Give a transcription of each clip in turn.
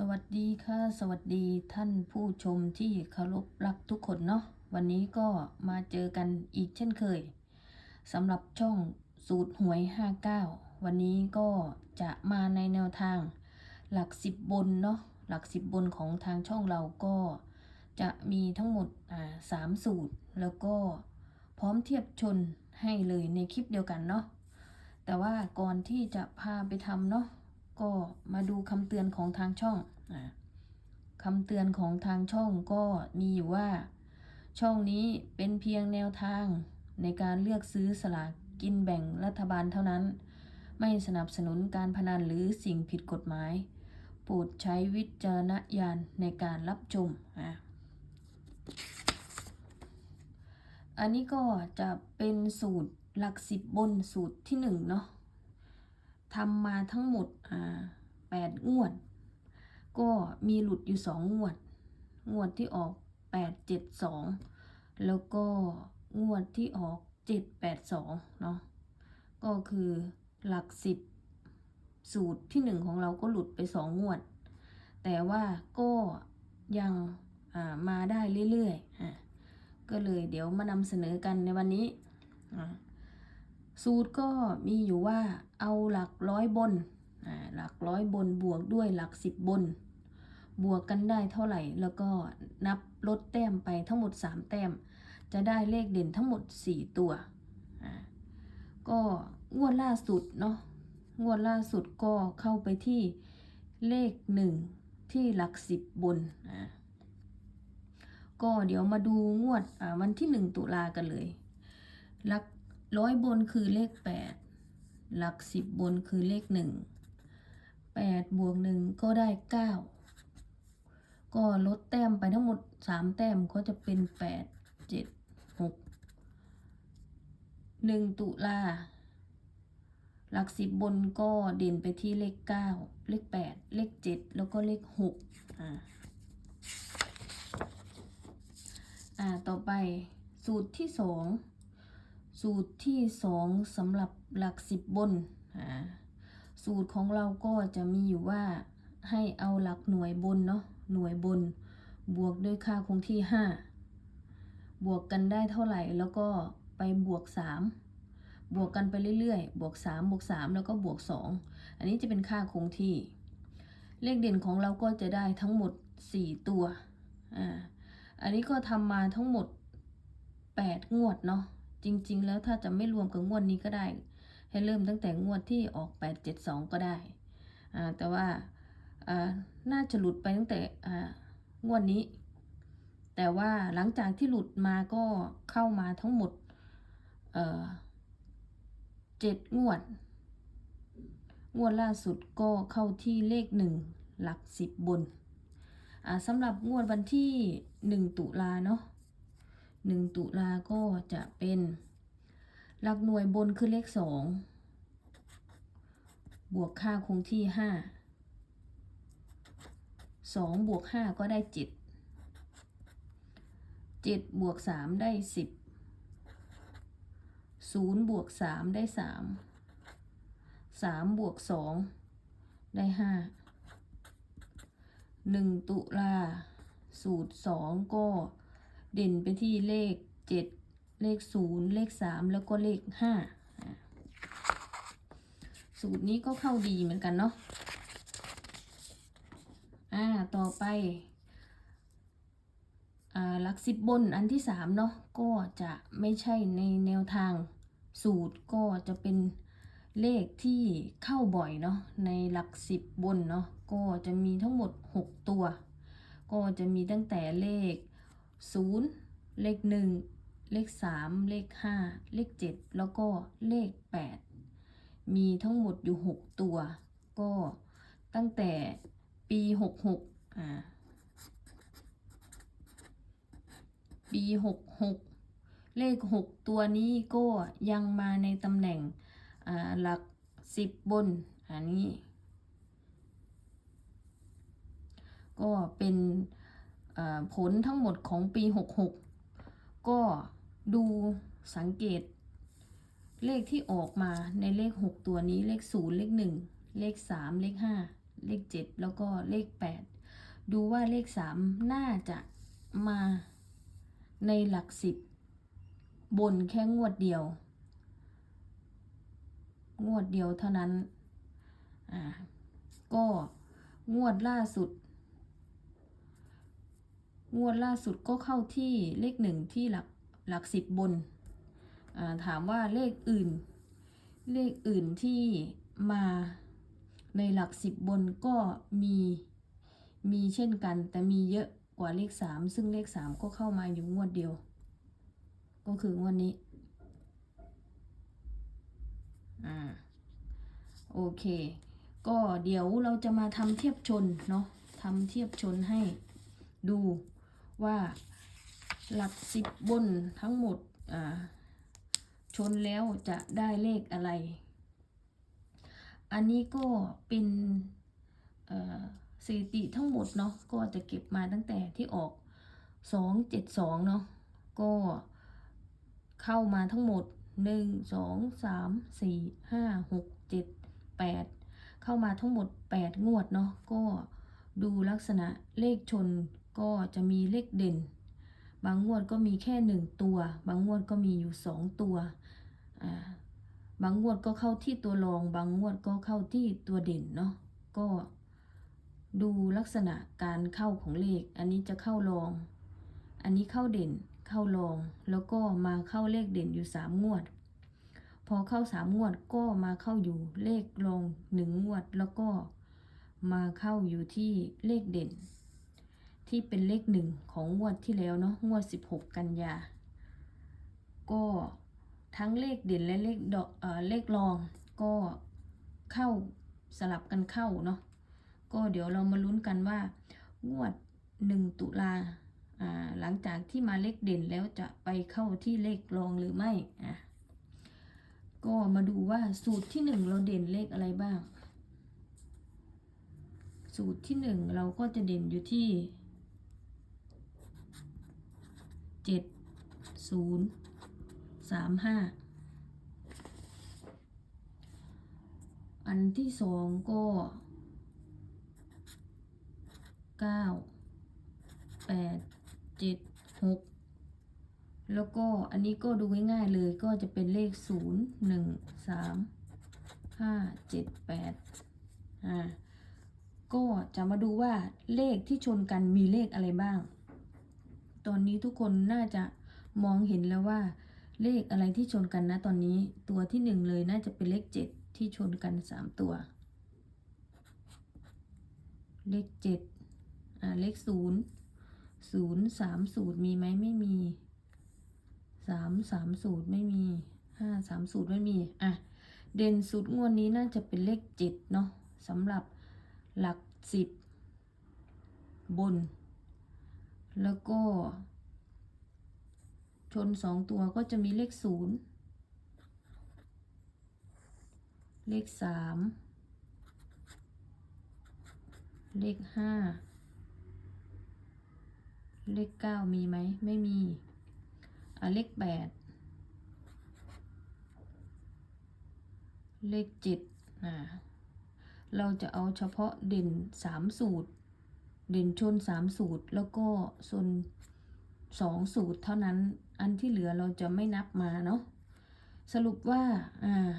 สวัสดีค่ะ สวัสดีท่านผู้ชมที่เคารพรักทุกคนเนาะวันนี้ก็มาเจอกันอีกเช่นเคยสำหรับช่องสูตรหวย 59 วันนี้ก็จะมาในแนวทางหลักสิบบนเนาะหลักสิบบนของทางช่องเราก็จะมีทั้งหมดอ่าสามสูตร แล้วก็พร้อมเทียบชนให้เลยในคลิปเดียวกันเนาะแต่ว่าก่อนที่จะพาไปทำเนาะ ก็มาดูคำเตือนของทางช่องอคำเตือนของทางช่องก็มีอยู่ว่า ช่องนี้เป็นเพียงแนวทางในการเลือกซื้อสลากกินแบ่งรัฐบาลเท่านั้น ไม่สนับสนุนการพนันหรือสิ่งผิดกฎหมาย โปรดใช้วิจารณญาณในการรับชมอะอันนี้ก็จะเป็นสูตรหลักสิบบนสูตรที่หนึ่งเนาะ ทำมาทั้งหมดอ่าแปดงวด ก็มีหลุดอยู่สองงวด งวดที่ออกแปดเจ็ดสองแล้วก็งวดที่ออกเจ็ดแปดสองเนาะก็คือหลักสิบสูตรที่หนึ่งของเราก็หลุดไปสองงวด แต่ว่าก็ยังมาได้เรื่อยๆอก็เลยเดี๋ยวมานำเสนอกันในวันนี้ สูตรก็มีอยู่ว่าเอาหลักร้อยบน หลักร้อยบนบวกด้วยหลักสิบบน บวกกันได้เท่าไหร่ แล้วก็นับลดแต้มไปทั้งหมด 3 แต้ม จะได้เลขเด่นทั้งหมด 4 ตัว ก็งวดล่าสุดเนาะ งวดล่าสุดก็เข้าไปที่เลข 1 ที่หลักสิบบน ก็เดี๋ยวมาดูงวดวันที่ 1 ตุลากันเลยหลัก ร้อยบนคือเลขแปดหลักสิบบนคือเลขหนึ่งแปดบวกหนึ่งก็ได้เก้าก็ลดแต้มไปทั้งหมดสามแต้มก็จะเป็นแปดเจ็ดหกหนึ่งตุลาหลักสิบบนก็เด่นไปที่เลขเก้าเลขแปดเลขเจ็ดแล้วก็เลขหกอ่าอ่าต่อไปสูตรที่สอง สูตรที่สองสำหรับหลักสิบบนอ่าสูตรของเราก็จะมีอยู่ว่าให้เอาหลักหน่วยบนเนาะหน่วยบน บวกด้วยค่าคงที่ 5 บวกกันได้เท่าไหร่แล้วก็ไปบวก 3 บวกกันไปเรื่อยๆ บวก 3 บวก 3 แล้วก็บวก 2 อันนี้จะเป็นค่าคงที่ เลขเด่นของเราก็จะได้ทั้งหมด 4 ตัวอ่าอันนี้ก็ทำมาทั้งหมด 8 งวดเนาะ จริง ๆ แล้วถ้าจะไม่รวมกับงวดนี้ก็ได้ ให้เริ่มตั้งแต่งวดที่ออก 872 ก็ได้แต่ว่าน่าจะหลุดไปตั้งแต่งวดนี้ แต่ว่าหลังจากที่หลุดมาก็เข้ามาทั้งหมดเจ็ดงวด งวดล่าสุดก็เข้าที่เลขหนึ่งหลักสิบบนสำหรับงวดวันที่หนึ่งตุลาเนาะ หนึ่งตุลาก็จะเป็นหลักหน่วยบนคือเลขสองบวกค่าคงที่ห้าสองบวกห้าก็ได้เจ็ดเจ็ดบวกสามได้สิบศูนย์บวกสามได้สามสามบวกสองได้ห้าหนึ่งตุลาสูตรสองก็ เด่นไปที่เลขเจ็ดเลขศูนย์เลขสามแล้วก็เลขห้าสูตรนี้ก็เข้าดีเหมือนกันเนาะอ่าต่อไปอ่าหลักสิบบนอันที่สามเนาะก็จะไม่ใช่ในแนวทางสูตรก็จะเป็นเลขที่เข้าบ่อยเนาะในหลักสิบบนเนาะก็จะมีทั้งหมดหกตัว ก็จะมีตั้งแต่เลข 0 เลข 1 เลข 3 เลข 5 เลข 7 แล้วก็เลข 8 มีทั้งหมดอยู่ 6 ตัว ก็ตั้งแต่ปี 66 อ่า ปี 66 เลข 6 ตัวนี้ก็ยังมาในตำแหน่งหลัก 10 บน อันนี้ ก็เป็น ผลทั้งหมดของปี 66 ก็ดูสังเกต เลขที่ออกมาในเลข 6 ตัวนี้เลข 0 เลข 1 เลข 3 เลขเลขเจ็ดแล้วก็เลขแปดดูว่าเลขสามน่าจะมาในหลักสิบบนแค่งวดเดียว งวดเดียวเท่านั้น อ่า ก็งวดล่าสุด งวดล่าสุดก็เข้าที่เลขหนึ่งที่หลักหลักสิบบน ถามว่าเลขอื่น เลขอื่นที่มาในหลักสิบบนก็มีมีเช่นกัน แต่มีเยอะกว่าเลขสามซึ่งเลขสามก็เข้ามาอยู่งวดเดียว ก็คืองวดนี้อ่าโอเค ก็เดี๋ยวเราจะมาทำเทียบชนเนาะทำเทียบชนให้ดู ว่าหลักสิบบนทั้งหมดชนแล้วจะได้เลขอะไร อันนี้ก็เป็นสถิติทั้งหมดเนาะก็จะเก็บมาตั้งแต่ที่ออก 2 7 2 เนาะก็เข้ามาทั้งหมด 1 2 3 4 5 6 7 8 เข้ามาทั้งหมด 8 งวดเนาะก็ดูลักษณะเลขชน ก็จะมีเลขเด่น บางงวดก็มีแค่1ตัว บางงวดก็มีอยู่2ตัวอ่าบางงวดก็เข้าที่ตัวรอง บางงวดก็เข้าที่ตัวเด่นเนาะก็ดูลักษณะการเข้าของเลข อันนี้จะเข้ารอง อันนี้เข้าเด่น เข้ารอง แล้วก็มาเข้าเลขเด่นอยู่สามงวด พอเข้าสามงวดก็มาเข้าอยู่เลขรองหนึ่งงวด แล้วก็มาเข้าอยู่ที่เลขเด่น ที่เป็นเลขหนึ่งของงวดที่แล้วเนาะงวด 16 กันยา ก็ทั้งเลขเด่นและเลขดอกเออเลขรองก็เข้าสลับกันเข้าเนาะก็เดี๋ยวเรามาลุ้นกันว่างวด 1 ตุลาอ่าหลังจากที่มาเลขเด่นแล้วจะไปเข้าที่เลขรองหรือไม่อะก็มาดูว่าสูตรที่ 1 เราเด่นเลขอะไรบ้าง สูตรที่ 1 เราก็จะเด่นอยู่ที่ 7 0 3 5อันที่สองก็เก้าแปดเจ็ดหกแล้วก็อันนี้ก็ดูง่ายๆเลยก็จะเป็นเลขศูนย์หนึ่งสามห้าเจ็ดแปดอ่าก็จะมาดูว่าเลขที่ชนกันมีเลขอะไรบ้าง ตอนนี้ทุกคนน่าจะมองเห็นแล้วว่า เลขอะไรที่ชนกันนะตอนนี้ตัวที่หนึ่งเลยน่าจะเป็นเลขเจ็ดที่ชนกันสามตัว เลขเจ็ดอ่าเลขศูนย์ศูนย์สามศูนย์มีไหมไม่มีสามสามศูนย์ไม่มีห้าสามศูนย์ไม่มีอะเด่นสุดงวดนี้น่าจะเป็นเลขเจ็ดเนาะสำหรับหลักสิบบน แล้วก็ ชนสองตัวก็จะมีเลขศูนย์เลขสามเลขห้าเลขเก้ามีไหม ไม่มี อะ เลขแปดเลขเจ็ดอ่าเราจะเอาเฉพาะเด่นสามสูตร เด่นชนสามสูตรแล้วก็ชนสองสูตรเท่านั้น อันที่เหลือเราจะไม่นับมาเนาะ สรุปว่า อ่า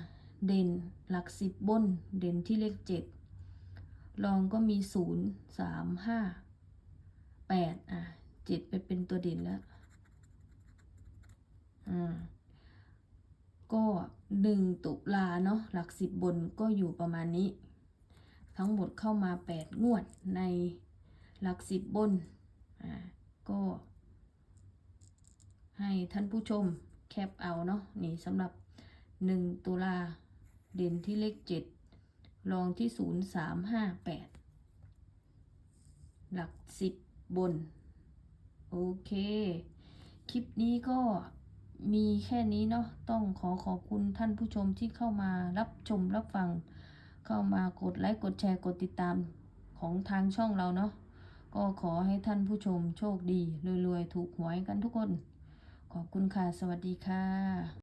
เด่นหลักสิบบน เด่นที่เลขเจ็ดรองก็มีศูนย์สามห้าแปดอะเจ็ดไปเป็นตัวเด่นแล้ว อ่า ก็หนึ่งตุลาเนาะ หลักสิบบนก็อยู่ประมาณนี้ ทั้งหมดเข้ามาแปดงวดใน หลักสิบบนอ่าก็ให้ท่านผู้ชมแคปเอาเนาะนี่สำหรับหนึ่งตุลาเด่นที่เลขเจ็ดรองที่ศูนย์สามห้าแปดหลักสิบบน โอเค คลิปนี้ก็มีแค่นี้เนาะต้องขอขอบคุณท่านผู้ชมที่เข้ามารับชมรับฟัง เข้ามากดไลค์ กดแชร์ กดติดตามของทางช่องเราเนาะ ก็ขอให้ท่านผู้ชมโชคดีรวยๆ ถูกหวยกันทุกคน ขอบคุณค่ะ สวัสดีค่ะ